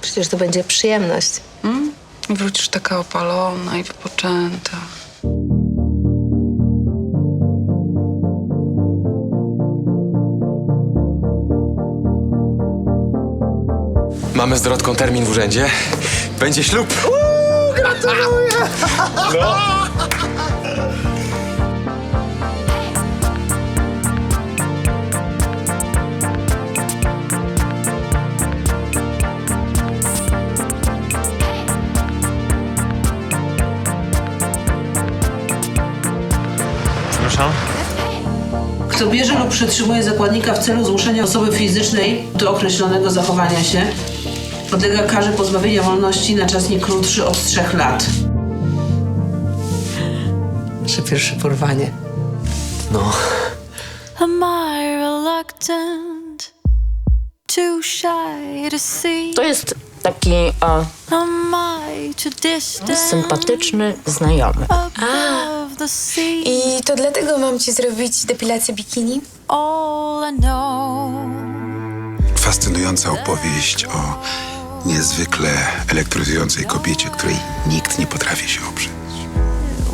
Przecież to będzie przyjemność. I wrócisz taka opalona i wypoczęta. Mamy z Dorotką termin w urzędzie. Będzie ślub. Przepraszam? Kto bierze lub przetrzymuje zakładnika w celu zmuszenia osoby fizycznej do określonego zachowania się, podlega karze pozbawienia wolności na czas nie krótszy od trzech lat. Nasze pierwsze porwanie. No. Am I reluctant? Too shy to see? To jest taki Am I too distant? sympatyczny znajomy. Above the sea, I to dlatego mam ci zrobić depilację bikini? all I know. Fascynująca opowieść o niezwykle elektryzującej kobiecie, której nikt nie potrafi się oprzeć.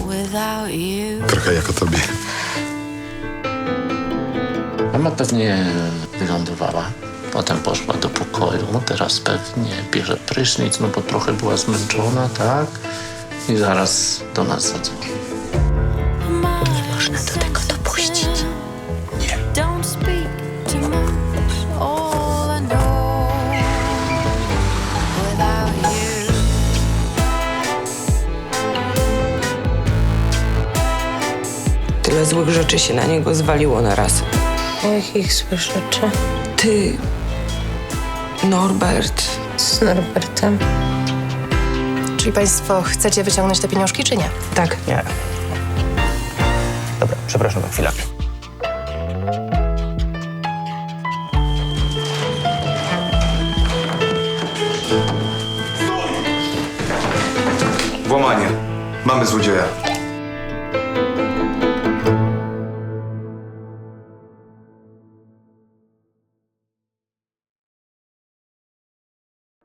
Without you, Trochę jak o tobie. Mama pewnie wylądowała. Potem poszła do pokoju. Teraz pewnie bierze prysznic, no bo trochę była zmęczona, tak? I zaraz do nas zadzwoni. Tyle złych rzeczy się na niego zwaliło na raz. Jakich złych rzeczy? Ty, Norbert, Z Norbertem. Czyli państwo chcecie wyciągnąć te pieniążki, czy nie? tak. Nie. Dobra, przepraszam na chwilę. Włamanie. Mamy złodzieja.